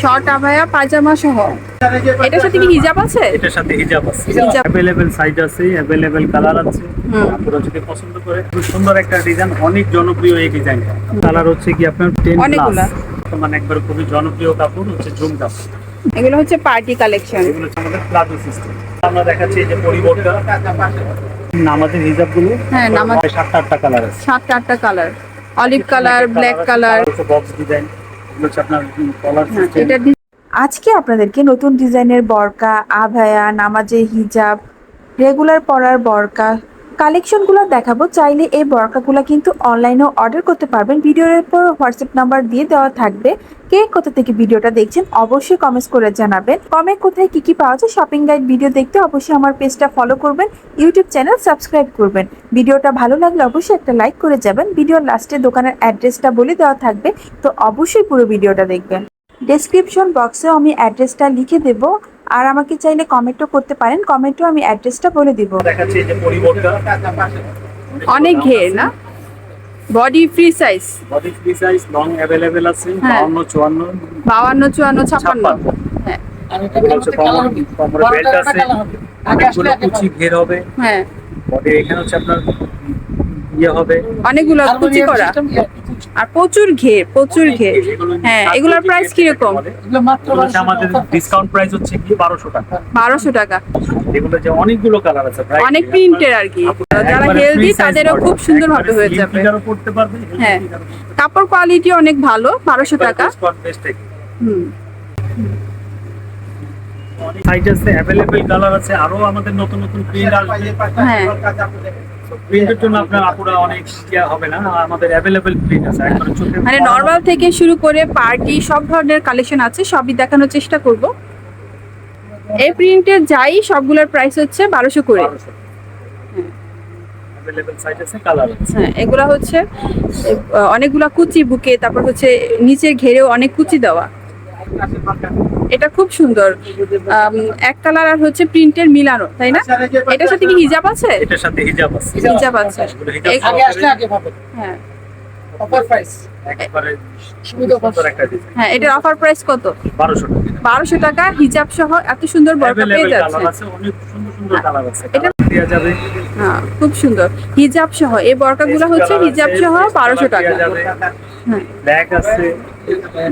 Short আভায়া পাজামা সহ। এটার সাথে কি হিজাব আছে? এটার সাথে হিজাব আছে। অ্যাভেলেবেল সাইজ আছে অ্যাভেলেবেল কালার আছে। আপনারা যদি পছন্দ করে খুব সুন্দর একটা ডিজাইন অনেক জনপ্রিয় এই ডিজাইনটা কালার হচ্ছে কি আপনার টেন অনেকগুলা। প্লাস মানে একবার খুবই জনপ্রিয় কাপড় হচ্ছে জুম কাপড়। এগুলো হচ্ছে পার্টি কালেকশন এগুলো হচ্ছে আমাদের প্লাজো সিস্টেম আমরা দেখাচ্ছি এই যে পরিবর্তন। আমাদের হিজাবগুলো হ্যাঁ, নামাজ- সাতটা আটটা কালার আছে। সাতটা আটটা colour olive colour black colour box design হচ্ছে আপনার কলার সিস্টেম আজকে আপনাদেরকে নতুন ডিজাইনের বরকা আভায়া নামাজে হিজাব রেগুলার পরার বরকা কালেকশনগুলো দেখাবো, চাইলে এই বরকাগুলো কিন্তু অনলাইনেও অর্ডার করতে পারবেন। ভিডিওর উপর হোয়াটসঅ্যাপ নাম্বার দিয়ে দেওয়া থাকবে। কে কোথা থেকে ভিডিওটা দেখছেন অবশ্যই কমেন্টস করে জানাবেন। কমে কোথায় কি কি পাওয়া যায় শপিং গাইড ভিডিও দেখতে অবশ্যই আমার পেজটা ফলো করবেন ইউটিউব চ্যানেল সাবস্ক্রাইব করবেন। ভিডিওটা ভালো লাগলে অবশ্যই একটা লাইক করে যাবেন। ভিডিওর লাস্টে দোকানের অ্যাড্রেসটা বলে দেওয়া থাকবে, তো অবশ্যই পুরো ভিডিওটা দেখবেন। ডেসক্রিপশন বক্সেও আমি অ্যাড্রেসটা লিখে দেব। আর আমাকে চাইলে কমেন্টও করতে পারেন। কমেন্টও আমি অ্যাড্রেসটা বলে দিব। দেখাচ্ছি এই যে পরিবর্তন। অনেক ঘের না? Body free size body free size long available আছে হ্যাঁ। 52 54 বাউান্ন চুয়ান্ন ছাপ্পান্ন। হ্যাঁ। বেল্ট আছে। অনেকগুলো কুচি ঘের হবে। হ্যাঁ। বডি এখানে হচ্ছে আপনার ইয়ে হবে। অনেকগুলো কুচি করা। আর প্রচুর ঘের প্রচুর ঘের। হ্যাঁ এগুলোর প্রাইস কীরকম? আমাদের। এগুলো হচ্ছে আমাদের ডিসকাউন্ট প্রাইস হচ্ছে কি 1200 টাকা। বারোশো টাকা। এগুলো যে অনেকগুলো কালার আছে অনেক প্রিন্টের আর কি। যারা হেলদি তাদেরও খুব সুন্দরভাবে হয়ে যাবে। ফিগারও পড়তে পারবে হ্যাঁ। কাপড় কোয়ালিটি অনেক ভালো বারোশো টাকা। হুম। সাইজ আছে অ্যাভেলেবেল কালার আছে আরও আমাদের নতুন নতুন প্রিন্ট আসবে। হ্যাঁ। প্রিন্টের জন্য আপনার আপুরা অনেক ইয়া হবে না আমাদের অ্যাভেলেবেল প্রিন্ট আছে চোখে মানে নর্মাল থেকে শুরু করে পার্টি সব ধরনের কালেকশন আছে সবই দেখানোর চেষ্টা করব। এই প্রিন্টের যাই সবগুলোর প্রাইস হচ্ছে বারোশো করে হ্যাঁ এগুলা হচ্ছে অনেকগুলা কুচি বুকে তারপর হচ্ছে নিচের ঘেরেও অনেক কুচি দেওয়া। এটা খুব সুন্দর। এক কালার আর হচ্ছে প্রিন্টের মিলানো তাই না? এটার সাথে কি হিজাব আছে? এটার সাথে হিজাব আছে। হিজাব আছে। আগে আসলে আগে পাবেন হ্যাঁ। অফার প্রাইস হ্যাঁ এটার অফার প্রাইস কত? বারোশো টাকা। হিজাব সহ এত সুন্দর বরকা পেয়ে যাচ্ছে কালার আছে। অনেক সুন্দর সুন্দর কালার আছে। এটা- এটা দেওয়া যাবে। হ্যাঁ খুব সুন্দর। হিজাব সহ এই বরকাগুলো হচ্ছে হিজাব সহ বারোশো টাকা। হ্যাঁ ব্ল্যাক আছে।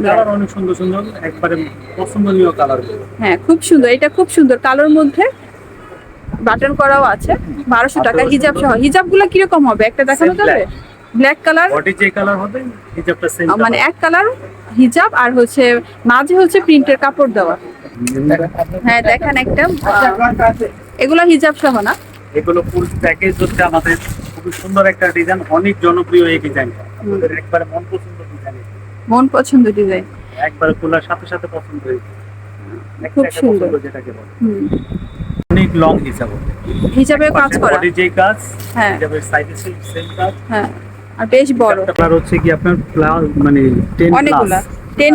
কালার অনেক সুন্দর সুন্দর একবারে পছন্দনীয় কালার হ্যাঁ খুব সুন্দর। এটা খুব সুন্দর। কালোর মধ্যে বাটন করাও আছে। বারোশো টাকা। হিজাব সহ। হিজাবগুলো কীরকম হবে? একটা দেখানো যাবে? ব্ল্যাক কালার বডি যে কালার হবে হিজাবটা সেম মানে এক কালার হিজাব আর হচ্ছে মাঝে হচ্ছে প্রিন্টের কাপড় দেওয়া। হ্যাঁ দেখেন একটা। এগুলো হিজাব সহ না। এগুলো ফুল প্যাকেজ হচ্ছে আমাদের। খুব সুন্দর একটা ডিজাইন অনেক জনপ্রিয় এই ডিজাইনটা আমাদের একবারে মন পছন্দ ডিজাইন মন পছন্দ ডিজাইন একবারে খোলার সাথে সাথে পছন্দ হয়েছে। খুব সুন্দর। যেটাকে বলে। অনেক লং হিসাব। হিজাবেও কাজ করা। বডি যে কাজ হ্যাঁ। হিসাবের সাইডে সেম কাজ। হ্যাঁ। আর বেশ বড়। কালার হচ্ছে কি আপনার প্লা- মানে 10 অনেকগুলা।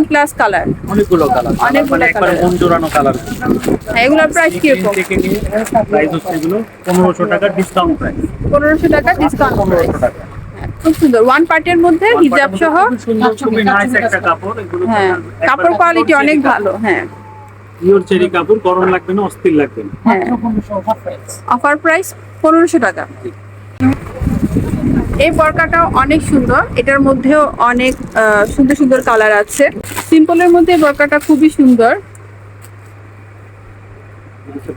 প্লাস কালার অনেকগুলো কালার অনেকগুলো মানে। মন জোড়ানো কালার হ্যাঁ এগুলোর প্রাইস কীরকম? থেকে নিয়ে প্রাইস হচ্ছে এগুলো পনেরোশো টাকা ডিসকাউন্ট প্রাইস পনেরোশো টাকা ডিসকাউন্ট পনেরোশো টাকা। খুব সুন্দর। ওয়ান পার্টের মধ্যে হিজাব সহ কাপড় হ্যাঁ কাপড় কোয়ালিটি অনেক ভালো হ্যাঁ। পিওর চেরি কাপড় গরম লাগবে না অস্থির লাগবে না। হ্যাঁ। অফার প্রাইস পনেরোশো টাকা। এই বরকাটাও অনেক সুন্দর এটার মধ্যেও অনেক আহ, সুন্দর সুন্দর কালার আছে। সিম্পলের মধ্যে এই বরকাটা খুবই সুন্দর।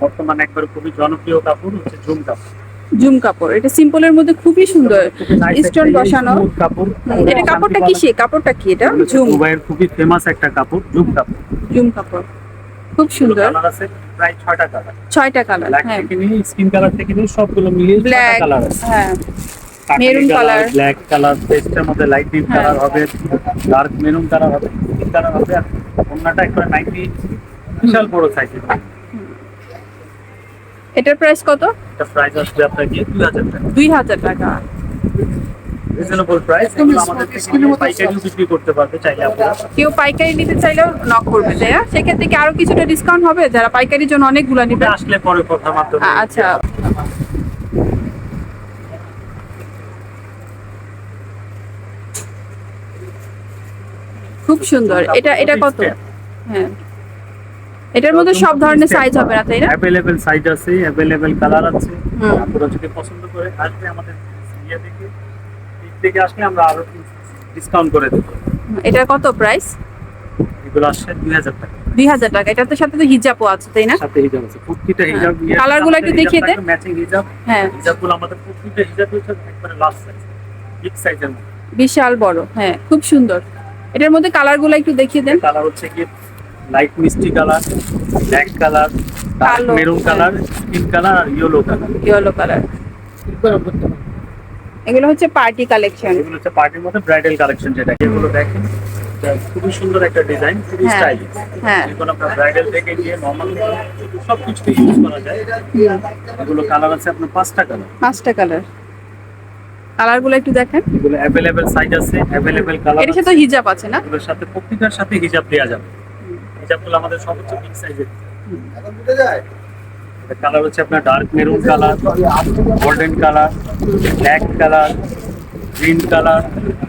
বর্তমানে একবার খুবই জনপ্রিয় কাপড় হচ্ছে ঝুম কাপড়। জুম কাপড়। এটা সিম্পলের মধ্যে খুবই সুন্দর। একটা স্টোন বসানো। এটা কাপড়টা কি সে? কাপড়টা কি এটা? ঝুম। দুবাইয়ের খুবই ফেমাস একটা কাপড় ঝুম কাপড়। জুম কাপড়। খুব সুন্দর। প্রায় ছয়টা কালার ছয়টা কালার হ্যাঁ। স্কিন কালার থেকে নিয়ে সবগুলো মিলিয়ে ব্ল্যাক কালার হ্যাঁ। Maroon colour। ব্ল্যাক কালার পেস্টের মধ্যে লাইট ডিপ। কালার হবে ডার্ক মেরুন কালার হবে কালার হবে আর অন্যটা একবারে নাইনটি বিশাল বড় সাইজের এটার প্রাইস কত? এটা প্রাইস আসবে আপনার দুই হাজার টাকা। দুই হাজার টাকা রিজনেবল প্রাইস আমাদের পাইকারিও বিক্রি করতে পারবে চাইলে আপনারা। কেউ পাইকারি নিতে চাইলেও নক করবে তাই না? সেক্ষেত্রে কি আরও কিছুটা ডিসকাউন্ট হবে? যারা পাইকারির জন্য অনেকগুলো নিবে। আসলে পরে কথার মাধ্যমে। আচ্ছা। খুব সুন্দর। এটা এটা কত? হ্যাঁ। এটার মধ্যে সব ধরনের সাইজ হবে না তাই না? অ্যাভেলেবেল সাইজ আছে অ্যাভেলেবেল কালার আছে। আপনারা যদি পছন্দ করে আসবে আমাদের ইয়ে থেকে দিক থেকে আসলে আমরা আরও ডিসকাউন্ট করে দেবো। এটার কত প্রাইস এগুলো আসছে দুই হাজার টাকা। দুই হাজার টাকা। এটার সাথে তো হিজাবও আছে তাই না? সাথে হিজাব আছে প্রত্যেকটা হ্যাঁ। হিজাব Colour গুলো একটু দেখিয়ে দে। ম্যাচিং হিজাব হ্যাঁ। হিজাবগুলো আমাদের প্রত্যেকটা হিজাব হচ্ছে একবারে লাস্ট সাইজ বিগ সাইজের বিশাল বড় হ্যাঁ খুব সুন্দর। এটার মধ্যে কালারগুলো একটু দেখিয়ে দেন। কালার হচ্ছে কি লাইট মিষ্টি কালার ব্ল্যাক কালার কালো, মেরুন। কালার স্কিন কালার আর ইয়েলো কালার ইয়েলো কালার। এগুলো হচ্ছে পার্টি কালেকশন এগুলো হচ্ছে পার্টির মধ্যে ব্রাইডাল কালেকশন যেটা। এগুলো দেখেন খুবই সুন্দর একটা ডিজাইন খুবই হ্যাঁ, স্টাইলিশ হ্যাঁ। আপনার ব্রাইডাল থেকে নিয়ে নর্মাল সব কিছুতে ইউজ করা যায়। এগুলো কালার আছে আপনার পাঁচটা কালার পাঁচটা কালার কালারগুলো একটু দেখেন। এগুলো অ্যাভেলেবেল সাইজ আছে অ্যাভেলেবেল কালার এটার সাথে হিজাব আছে না? এগুলোর সাথে প্রত্যেকটার সাথে হিজাব দেওয়া যাবে। হিজাবগুলো আমাদের সর্বোচ্চ বিগ সাইজের কালার হচ্ছে আপনার dark maroon colour golden colour black colour green colour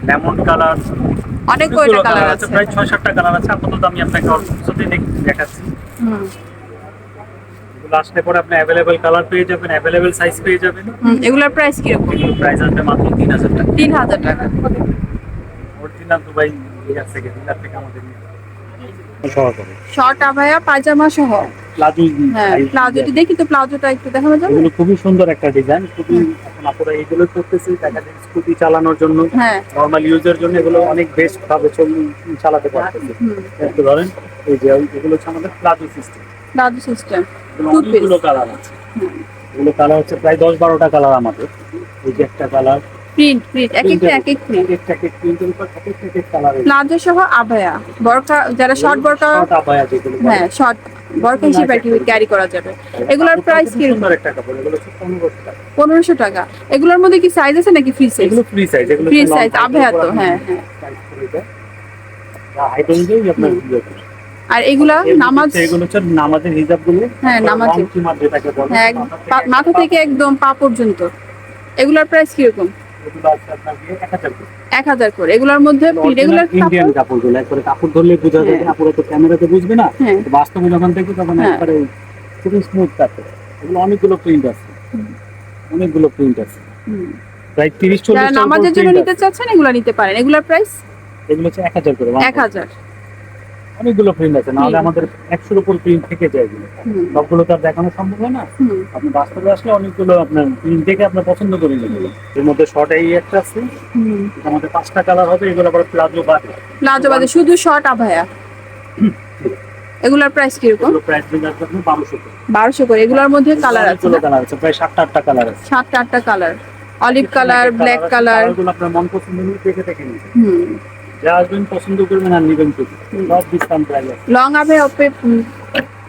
lemon colour অনেক কয়টা কালার আছে প্রায় ছয় সাতটা কালার আছে। আপাতত আমি আপনাকে অল্প কিছুতে দেখাচ্ছি। হুম, আসলে পরে আপনি অ্যাভেলেবেল কালার পেয়ে যাবেন অ্যাভেলেবেল সাইজ পেয়ে যাবেন। হুম, এগুলোর প্রাইস কীরকম? এগুলো প্রাইস আসবে মাত্র তিন হাজার টাকা। তিন হাজার টাকা। অরিজিনাল দুবাই থেকে আমাদের শর্ট আভায়া পায়জামা সহ। প্লাজো হ্যাঁ প্লাজোটি দেখি তো প্লাজোটা একটু দেখানো যাবে? এগুলো খুবই সুন্দর একটা ডিজাইন খুবই এখন আপনারা এগুলো করতেছি দেখা যায় স্কুটি চালানোর জন্য। হ্যাঁ। নর্মাল ইউজের জন্য এগুলো অনেক বেস্ট ভাবে চালাতে পারতেছে। একটু ধরেন এই যে এগুলো হচ্ছে আমাদের প্লাজো সিস্টেম প্লাজো সিস্টেম অনেকগুলো কালার আছে। এগুলো কালার হচ্ছে প্রায় দশ বারোটা কালার আমাদের। এই যে একটা কালার প্রিন্ট প্রিন্ট এক একটা এক এক প্রিন্ট এক প্রিন্টের উপর এক এক এক কালার প্লাজো সহ আভায়া বরকা যারা শর্ট বরকা শর্ট আপায়া যেগুলো হ্যাঁ শর্ট বরকা হিসেবে আর কি ক্যারি করা যাবে। এগুলোর প্রাইস খুব কীরকম সুন্দর একটা কাপড় এগুলো হচ্ছে পনেরোশো টাকা। এগুলোর মধ্যে কি সাইজ আছে নাকি ফ্রি সাইজ এগুলো ফ্রি সাইজ এগুলো এর উপর তো, হ্যাঁ, হ্যাঁ। অনুযায়ী আপনার। ইয়ে। আর এগুলা নামাজ এগুলো হচ্ছে নামাজের হ্যাঁ, নামাজের। হ্যাঁ মাথা থেকে একদম পা পর্যন্ত। এগুলার প্রাইস কীরকম? এগুলো আছে আপনার গিয়ে 1000 করে। এক হাজার করে। এগুলোর মধ্যে রেগুলার ইন্ডিয়ান কাপড়গুলো একবারে কাপড় ধরলে বোঝা যায় হ্যাঁ। তো ক্যামেরাতে বুঝবে না। হ্যাঁ। বাস্তবে যখন দেখবে তখন হ্যাঁ। একবারে খুবই স্মুথ কাপড়। এগুলো অনেকগুলো প্রিন্ট আছে। অনেকগুলো প্রিন্ট আছে। প্রায় তিরিশ চল্লিশ নামাজের জন্য নিতে চাচ্ছেন এগুলা নিতে পারেন। এগুলার প্রাইস এগুলো হচ্ছে এক হাজার করে এক হাজার। অনেকগুলো প্রিন্ট আছে নাহলে আমাদের একশোর উপর প্রিন্ট থেকে যায় সবগুলো তো আর দেখানো সম্ভব হয় না। আপনি বাস্তবে আসলে অনেকগুলো আপনার প্রিন্ট দেখে আপনার পছন্দ করে নেবেন। এর মধ্যে শর্ট এই একটা আছে। আমাদের পাঁচটা কালার হবে এগুলো আবার প্লাজো বাদে। প্লাজো বাদে শুধু শর্ট আভায়া। এগুলার প্রাইস কীরকম? প্রাইস আসবে বারোশো করে। বারোশো করে এগুলোর মধ্যে কালার আছে কালার আছে প্রায় সাতটা আটটা কালার আছে। সাতটা আটটা colour olive colour black colour এগুলো আপনার মন পছন্দ নিয়ে দেখে দেখে নিবেন হুম। যা আসবেন পছন্দ করবেন আর নিবেন সব ডিসকাউন্ট প্রাইস লং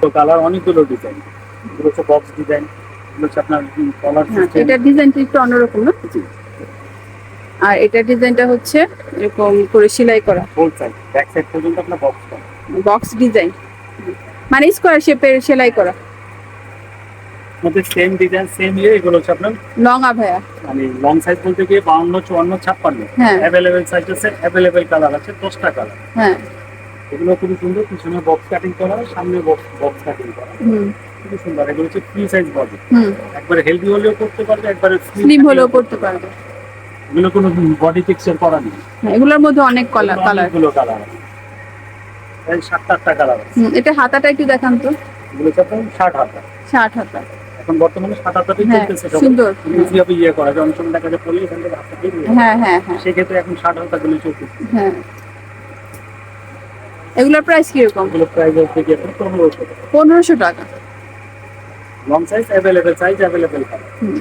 তো কালার অনেকগুলো ডিজাইন এগুলো হচ্ছে বক্স ডিজাইন এগুলো হচ্ছে আপনার কলার হ্যাঁ এটার ডিজাইনটা একটু অন্যরকম না? আর ডিজাইনটা হচ্ছে এরকম করে সেলাই করা। ফুল ব্যাক সাইড পর্যন্ত আপনার বক্স বক্স ডিজাইন মানে স্কোয়ার শেপের সেলাই করা। মধ্যে সেম ডিজাইন সেম ইয়ে এগুলো হচ্ছে আপনার লং আভায়া মানে লং সাইজ বলতে গিয়ে বাউন্ন চুয়ান্ন ছাপ্পান্ন। হ্যাঁ। অ্যাভেলেবেল সাইজ আছে অ্যাভেলেবেল কালার আছে দশটা কালার হ্যাঁ। এগুলো খুবই সুন্দর পিছনে বক্স কাটিং করা সামনে বক্স বক্স কাটিং করা হুম। খুবই সুন্দর এগুলো হচ্ছে ফ্রি সাইজ বডি হুম। একবারে হেলদি হলেও করতে পারবে একবারে স্লিম হলেও পড়তে পারবে। এগুলো কোনো বডি টেক্সচার করা নেই। হ্যাঁ, এগুলোর মধ্যে অনেক কালার কালার অনেকগুলো কালার আছে। সাতটা আটটা কালার আছে। এটা হাতাটা একটু দেখান তো। এগুলো হচ্ছে আপনার ষাট হাতা। ষাট হাতা। এখন বর্তমানে হাতাতেই হ্যাঁ, চলতেছে সুন্দর। ইজিভাবে ইয়ে করা যায়। অনেক সময় দেখা যায় পড়লে এখান থেকে হাতটা বেরিয়ে হ্যাঁ হ্যাঁ হ্যাঁ। সেক্ষেত্রে এখন ষাট চলতেছে। হ্যাঁ। এগুলোর প্রাইস কীরকম? প্রাইস হচ্ছে কি এখন পনেরোশো পনেরোশো টাকা। Long size available size available hmm.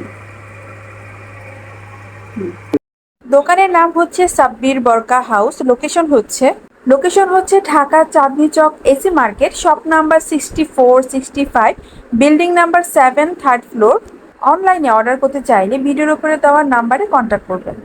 দোকানের নাম হচ্ছে সাব্বির বরকা হাউস। লোকেশন হচ্ছে লোকেশন হচ্ছে Dhaka Chandni Chawk AC market shop number sixty four sixty five building number seven third floor অনলাইনে অর্ডার করতে চাইলে ভিডিওর উপরে দেওয়ার নাম্বারে কন্ট্যাক্ট করবেন।